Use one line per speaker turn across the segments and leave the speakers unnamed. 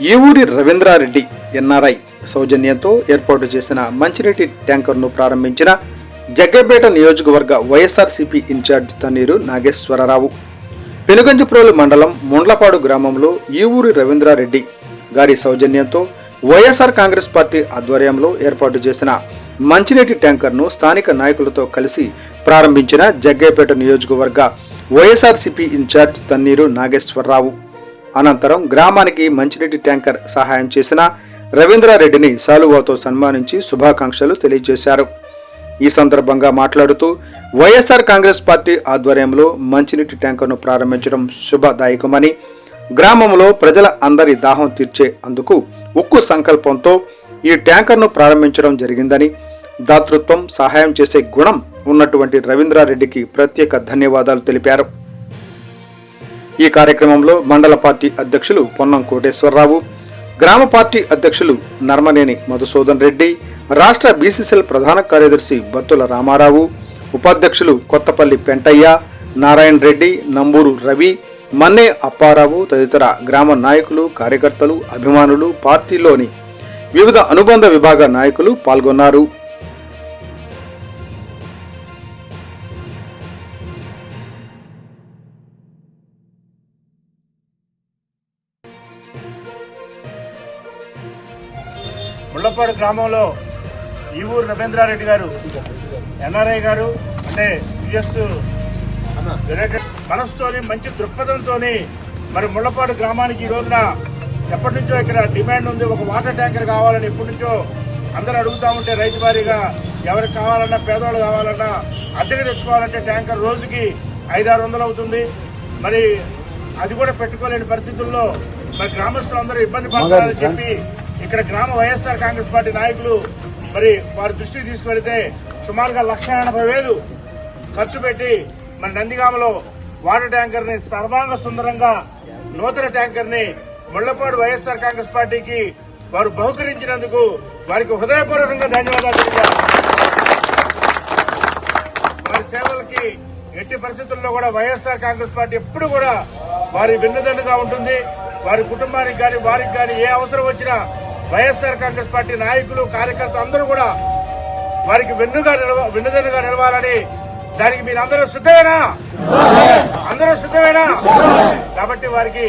ఈ ఊరి రవీంద్రారెడ్డి ఎన్ఆర్ఐ సౌజన్యంతో ఏర్పాటు చేసిన మంచినీటి ట్యాంకర్ను ప్రారంభించిన జగ్గపేట నియోజకవర్గ వైఎస్ఆర్సీపీ ఇన్ఛార్జ్ తన్నీరు నాగేశ్వరరావు. పెనుగంచిప్రోలు మండలం ముండ్లపాడు గ్రామంలో ఈ ఊరి రవీంద్రారెడ్డి గారి సౌజన్యంతో వైఎస్ఆర్ కాంగ్రెస్ పార్టీ ఆధ్వర్యంలో ఏర్పాటు చేసిన మంచినీటి ట్యాంకర్ను స్థానిక నాయకులతో కలిసి ప్రారంభించిన జగ్గైపేట నియోజకవర్గ వైఎస్ఆర్సీపీ ఇన్ఛార్జ్ తన్నీరు నాగేశ్వరరావు. అనంతరం గ్రామానికి మంచినీటి ట్యాంకర్ సహాయం చేసిన రవీంద్రారెడ్డిని సాలువాతో సన్మానించి శుభాకాంక్షలు తెలియజేశారు. ఈ సందర్భంగా మాట్లాడుతూ వైఎస్ఆర్ కాంగ్రెస్ పార్టీ ఆధ్వర్యంలో మంచినీటి ట్యాంకర్ను ప్రారంభించడం శుభదాయకమని గ్రామంలో ప్రజల అందరి దాహం తీర్చే అందుకు ఉక్కు సంకల్పంతో ఈ ట్యాంకర్ను ప్రారంభించడం జరిగిందని దాతృత్వం సహాయం చేసే గుణం ఉన్నటువంటి రవీంద్రారెడ్డికి ప్రత్యేక ధన్యవాదాలు తెలిపారు. ఈ కార్యక్రమంలో మండల పార్టీ అధ్యక్షులు పొన్నం కోటేశ్వరరావు గ్రామ పార్టీ అధ్యక్షులు నర్మనేని మధుసూదన్ రెడ్డి రాష్ట్ర బీసీసీఎల్ ప్రధాన కార్యదర్శి బత్తుల రామారావు ఉపాధ్యక్షులు కొత్తపల్లి పెంటయ్య నారాయణ రెడ్డి నంబూరు రవి మన్నే అప్పారావు తదితర గ్రామ నాయకులు కార్యకర్తలు అభిమానులు పార్టీలోని వివిధ అనుబంధ విభాగ నాయకులు పాల్గొన్నారు.
ముళ్ళపాడు గ్రామంలో ఈ ఊరు రవీంద్రారెడ్డి గారు ఎన్ఆర్ఐ గారు అంటే యుఎస్ యునైటెడ్ మనసుతోని మంచి దృక్పథంతోని మరి ముళ్ళపాడు గ్రామానికి ఈ రోజున ఎప్పటి నుంచో ఇక్కడ డిమాండ్ ఉంది. ఒక వాటర్ ట్యాంకర్ కావాలని ఎప్పటి నుంచో అందరూ అడుగుతా ఉంటే రైతు వారీగా ఎవరికి కావాలన్నా పేదవాళ్ళు కావాలన్నా అద్దెకి తెచ్చుకోవాలంటే ట్యాంకర్ రోజుకి ఐదారు వందలు అవుతుంది. మరి అది కూడా పెట్టుకోలేని పరిస్థితుల్లో మరి గ్రామస్తులందరూ ఇబ్బంది పడతారని చెప్పి ఇక్కడ గ్రామ వైఎస్ఆర్ కాంగ్రెస్ పార్టీ నాయకులు మరి వారి దృష్టికి తీసుకువెళితే సుమారుగా లక్ష ఎనభై వేలు ఖర్చు పెట్టి మన నందిగామలో వాటర్ ట్యాంకర్ని సర్వాంగ సుందరంగా నూతన ట్యాంకర్ని ముళ్ళపాడు వైఎస్ఆర్ కాంగ్రెస్ పార్టీకి వారు బహుకరించినందుకు వారికి హృదయపూర్వకంగా ధన్యవాదాలు తెలిపారు వారి సేవలకి ఎట్టి పరిస్థితుల్లో కూడా వైఎస్ఆర్ కాంగ్రెస్ పార్టీ ఎప్పుడు కూడా వారి వెన్నుదన్నుగా ఉంటుంది. వారి కుటుంబానికి కానీ వారికి కానీ ఏ అవసరం వచ్చినా వైఎస్ఆర్ కాంగ్రెస్ పార్టీ నాయకులు కార్యకర్తలు అందరూ కూడా వారికి వెన్నుగా నిలవ వెన్నుదన్నుగా నిలవాలని దానికి మీరు అందరూ సిద్ధమేనా అందరూ సిద్ధమేనా? కాబట్టి వారికి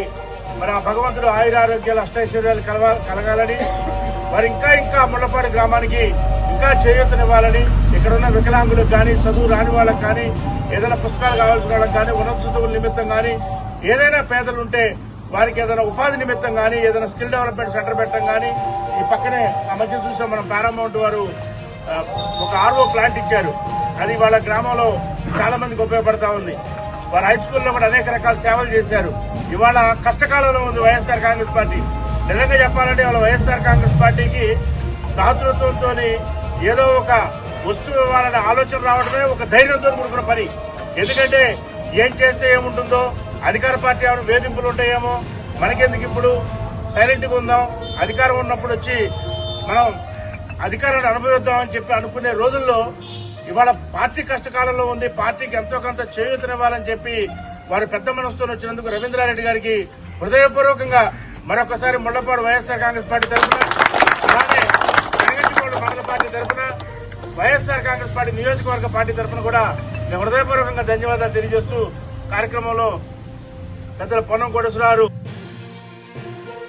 మన భగవంతుడు ఆయురారోగ్యాలు అష్టైశ్వర్యాలు కలవ కలగాలని వారు ఇంకా ఇంకా ముళ్ళపాడు గ్రామానికి ఇంకా చేయూతనివ్వాలని ఇక్కడ ఉన్న వికలాంగులకు కానీ చదువు రాని వాళ్ళకి కానీ ఏదైనా పుస్తకాలు కావాల్సిన వాళ్ళకి కానీ ఉన్నత చదువుల నిమిత్తం కానీ ఏదైనా పేదలు ఉంటే వారికి ఏదైనా ఉపాధి నిమిత్తం కానీ ఏదైనా స్కిల్ డెవలప్మెంట్ సెంటర్ పెట్టడం కానీ ఈ పక్కనే ఆ మధ్య చూసాం మనం పారామౌంట్ వారు ఒక ఆర్ఓ ప్లాంట్ ఇచ్చారు. అది వాళ్ళ గ్రామంలో చాలా మందికి ఉపయోగపడతా ఉంది. వారు హై స్కూల్లో కూడా అనేక రకాల సేవలు చేశారు. ఇవాళ కష్టకాలంలో ఉంది వైఎస్ఆర్ కాంగ్రెస్ పార్టీ. నిజంగా చెప్పాలంటే వాళ్ళ వైఎస్ఆర్ కాంగ్రెస్ పార్టీకి దాతృత్వంతో ఏదో ఒక వస్తువు ఇవ్వాలనే ఆలోచన రావడమే ఒక ధైర్యంతో కూడుకున్న పని. ఎందుకంటే ఏం చేస్తే ఏముంటుందో అధికార పార్టీ ఏమైనా వేధింపులు ఉంటాయేమో? మనకెందుకు ఇప్పుడు? సైలెంట్గా ఉందాం. అధికారం ఉన్నప్పుడు వచ్చి మనం అధికారాన్ని అనుభవిద్దామని చెప్పి అనుకునే రోజుల్లో ఇవాళ పార్టీ కష్టకాలంలో ఉంది. పార్టీకి ఎంతో కొంత చేయూతనివ్వాలని చెప్పి వారి పెద్ద మనసుతో వచ్చినందుకు రవీంద్రారెడ్డి గారికి హృదయపూర్వకంగా మరొకసారి ముళ్ళపాడు వైఎస్ఆర్ కాంగ్రెస్ పార్టీ తరఫున అలానే వెనగంటిపాడు మండల పార్టీ తరఫున వైఎస్ఆర్ కాంగ్రెస్ పార్టీ నియోజకవర్గ పార్టీ తరఫున కూడా నేను హృదయపూర్వకంగా ధన్యవాదాలు తెలియజేస్తూ కార్యక్రమంలో పెద్దల పొన్నం కోటేశ్వరరావు